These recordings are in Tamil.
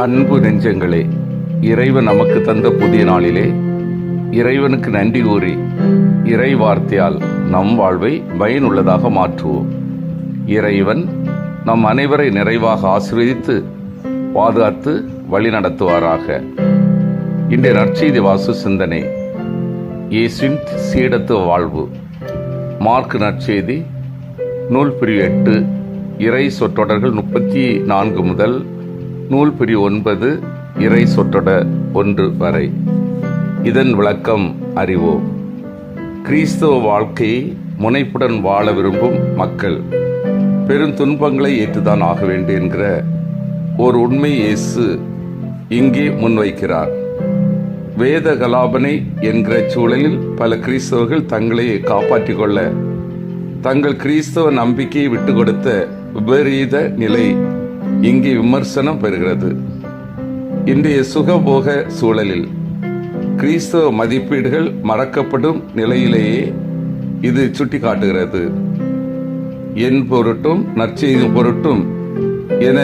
அன்பு நெஞ்சங்களே இறைவன் நமக்கு தந்த புதிய நாளிலே இறைவனுக்கு நன்றி கூறி இறை வார்த்தையால் நம் வாழ்வை பயனுள்ளதாக மாற்றுவோம். இறைவன் நம் அனைவரை நிறைவாக ஆசீர்வதித்து பாதுகாத்து வழி நடத்துவாராக இன்றைய நற்செய்தி வாசு சிந்தனை இயேசுவின் சீடத்துவ வாழ்வு. மார்க் நற்செய்தி நூல் பிரிவு எட்டு இறை சொற்றொடர்கள் முப்பத்தி நான்கு முதல் நூல் பிரி ஒன்பது இறை சொற்றொட ஒன்று வரை. இதன் விளக்கம் அறிவோம். கிறிஸ்தவ வாழ்க்கையை முனைப்புடன் வாழ விரும்பும் மக்கள் பெரும் துன்பங்களை ஏற்றுதான் ஆக வேண்டும் என்கிற ஒரு உண்மை இயேசு இங்கே முன்வைக்கிறார். வேத கலாபனை என்கிற சூழலில் பல கிறிஸ்தவர்கள் தங்களை காப்பாற்றிக் கொள்ள தங்கள் கிறிஸ்தவ நம்பிக்கையை விட்டு கொடுத்த விபரீத நிலை இங்கே விமர்சனம் பெறுகிறது. இன்றைய சுகபோக சூழலில் கிறிஸ்தவ மதிப்பீடுகள் மறக்கப்படும் நிலையிலேயே இது சுட்டிக்காட்டுகிறது. என் பொருட்டும் நற்செய்தி பொருட்டும் என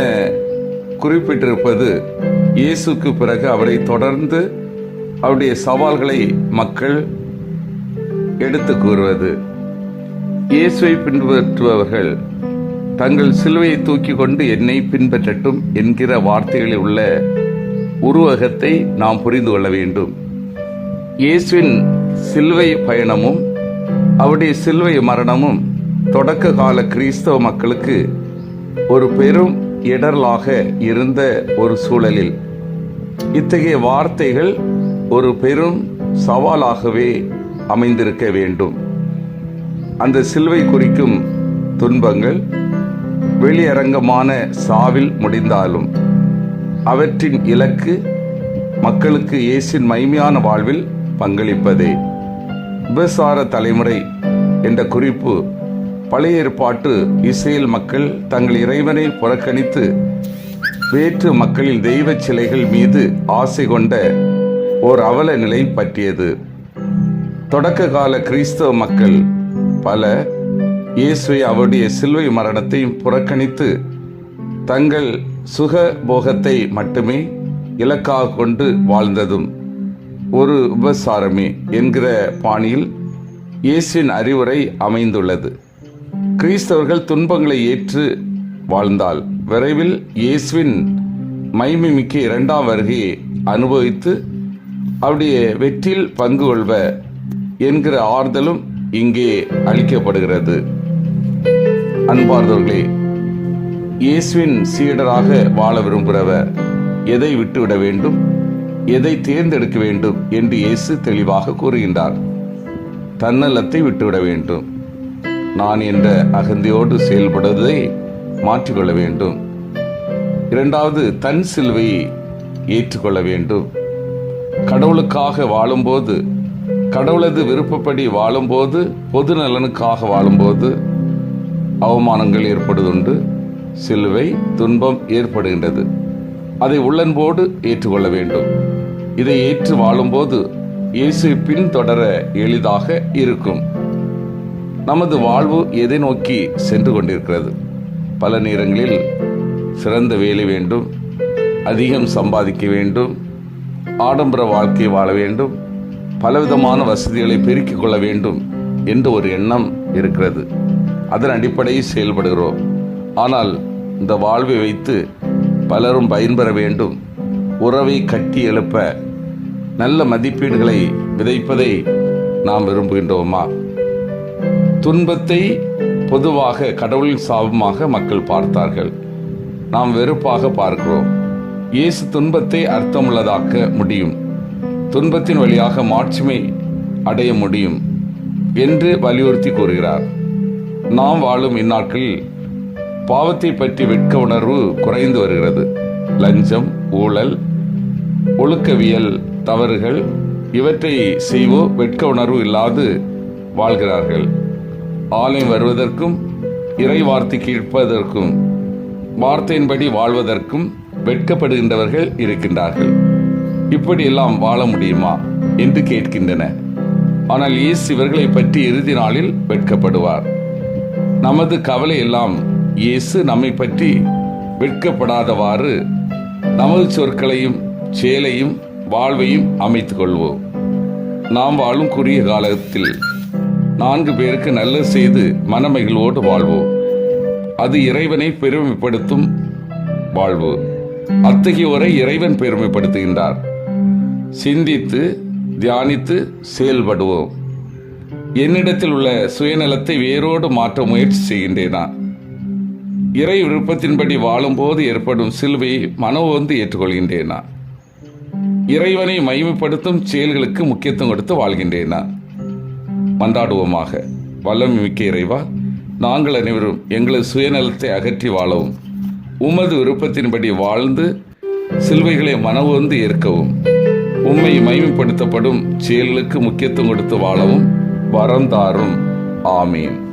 குறிப்பிட்டிருப்பது இயேசுக்கு பிறகு அவரை தொடர்ந்து அவருடைய சவால்களை மக்கள் எடுத்து கூறுவது. இயேசுவை பின்பற்றுபவர்கள் தங்கள் சிலுவையை தூக்கி கொண்டு என்னை பின்பற்றட்டும் என்கிற வார்த்தைகளில் உள்ள உருவகத்தை நாம் புரிந்து கொள்ள வேண்டும். இயேசுவின் சிலுவை பயணமும் அவருடைய சிலுவை மரணமும் தொடக்க கால கிறிஸ்தவ மக்களுக்கு ஒரு பெரும் இடரலாக இருந்த ஒரு சூழலில். இத்தகைய வார்த்தைகள் ஒரு பெரும் சவாலாகவே அமைந்திருக்க வேண்டும். அந்த சிலுவை குறிக்கும் துன்பங்கள் வெளியரங்கமான சாவில் முடிந்தாலும் அவற்றின் இலக்கு மக்களுக்கு இயேசின் மைமையான வாழ்வில் பங்களிப்பதே. விபசார தலைமுறை என்ற குறிப்பு பழைய ஏற்பாட்டு இஸ்ரேல் மக்கள் தங்கள் இறைவனை புறக்கணித்து வேற்று மக்களில் தெய்வ சிலைகள் மீது ஆசை கொண்ட ஓர் அவல நிலை பற்றியது. தொடக்க கால கிறிஸ்தவ மக்கள் பல இயேசுவை அவருடைய சிலுவை மரணத்தையும் புறக்கணித்து தங்கள் சுக போகத்தை மட்டுமே இலக்காக கொண்டு வாழ்ந்ததும் ஒரு உபசாரமே என்கிற பாணியில் இயேசுவின் அறிவுரை அமைந்துள்ளது. கிறிஸ்தவர்கள் துன்பங்களை ஏற்று வாழ்ந்தால் விரைவில் இயேசுவின் மைமிமிக்க இரண்டாம் வருகையை அனுபவித்து அவருடைய வெற்றியில் பங்கு கொள்வ என்கிற ஆறுதலும் இங்கே அளிக்கப்படுகிறது. அன்பார்ந்தவர்களே இயேசுவின் சீடராக வாழ விரும்புகிறவர் எதை விட்டுவிட வேண்டும் எதை தேர்ந்தெடுக்க வேண்டும் என்று இயேசு தெளிவாக கூறுகின்றார். தன்னலத்தை விட்டுவிட வேண்டும். நான் என்ற அகந்தையோடு செயல்படுவதை மாற்றிக்கொள்ள வேண்டும். இரண்டாவது தன் சிலுவையை ஏற்றுக்கொள்ள வேண்டும். கடவுளுக்காக வாழும்போது கடவுளது விருப்பப்படி வாழும்போது பொது நலனுக்காக வாழும்போது அவமானங்கள் ஏற்படுவதுண்டு சிலுவை துன்பம் ஏற்படுகின்றது. அதை உள்ளன்போடு ஏற்றுக்கொள்ள வேண்டும். இதை ஏற்று வாழும்போது இயேசு பின்தொடர எளிதாக இருக்கும். நமது வாழ்வு எதை நோக்கி சென்று கொண்டிருக்கிறது? பல நேரங்களில் சிறந்த வேலை வேண்டும் அதிகம் சம்பாதிக்க வேண்டும் ஆடம்பர வாழ்க்கை வாழ வேண்டும் பலவிதமான வசதிகளை பெருக்கிக் கொள்ள வேண்டும் என்ற ஒரு எண்ணம் இருக்கிறது. அதன் அடிப்படையில் செயல்படுகிறோம். ஆனால் இந்த வாழ்வை வைத்து பலரும் பயன்பெற வேண்டும். உறவை கட்டி எழுப்ப நல்ல மதிப்பீடுகளை விதைப்பதை நாம் விரும்புகின்றோமா? துன்பத்தை பொதுவாக கடவுளின் சாபமாக மக்கள் பார்த்தார்கள். நாம் வெறுப்பாக பார்க்கிறோம். இயேசு துன்பத்தை அர்த்தமுள்ளதாக்க முடியும். துன்பத்தின் வழியாக மாட்சிமை அடைய முடியும் என்று வலியுறுத்தி கூறுகிறார். நாம் வாழும் இந்நாட்களில் பாவத்தை பற்றி வெட்க உணர்வு குறைந்து வருகிறது. லஞ்சம் ஊழல் ஒழுக்கவியல் தவறுகள் இவற்றை செய்வோ வெட்க உணர்வு இல்லாது வாழ்கிறார்கள். ஆலயம் வருவதற்கும் இறை வார்த்தை கேட்பதற்கும் வார்த்தையின்படி வாழ்வதற்கும் வெட்கப்படுகின்றவர்கள் இருக்கின்றார்கள். இப்படியெல்லாம் வாழ முடியுமா என்று கேட்கின்றன. ஆனால் இயேசு இவர்களை பற்றி இறுதி நாளில் வெட்கப்படுவார். நமது கவலை எல்லாம் இயேசு நம்மை பற்றி வெட்கப்படாதவாறு நமது சொற்களையும் செயலையும் வாழ்வையும் அமைத்துக் கொள்வோம். நாம் வாழும் குறுகிய காலத்தில் நான்கு பேருக்கு நல்லது செய்து மனமகிழ்வோடு வாழ்வோம். அது இறைவனை பெருமைப்படுத்தும் வாழ்வு அத்தகையோரை இறைவன் பெருமைப்படுத்துகின்றார். சிந்தித்து தியானித்து செயல்படுவோம். என்னிடத்தில் உள்ள சுயநலத்தை வேரோடு மாற்ற முயற்சி செய்கின்றேனா? இறை விருப்பத்தின்படி வாழும்போது ஏற்படும் சிலுவையை மனோவந்து ஏற்றுக்கொள்கின்றேனா? இறைவனை மைமைப்படுத்தும் செயல்களுக்கு முக்கியத்துவம் கொடுத்து வாழ்கின்றேனா? மன்றாடுவோமாக வல்லமை மிக்க இறைவா நாங்கள் அனைவரும் எங்களது சுயநலத்தை அகற்றி வாழவும் உமது விருப்பத்தின்படி வாழ்ந்து சிலுவைகளை வந்து ஏற்கவும் உண்மை மைமைப்படுத்தப்படும் செயல்களுக்கு முக்கியத்துவம் கொடுத்து வாழவும் வரம் தாரும் ஆமீன்.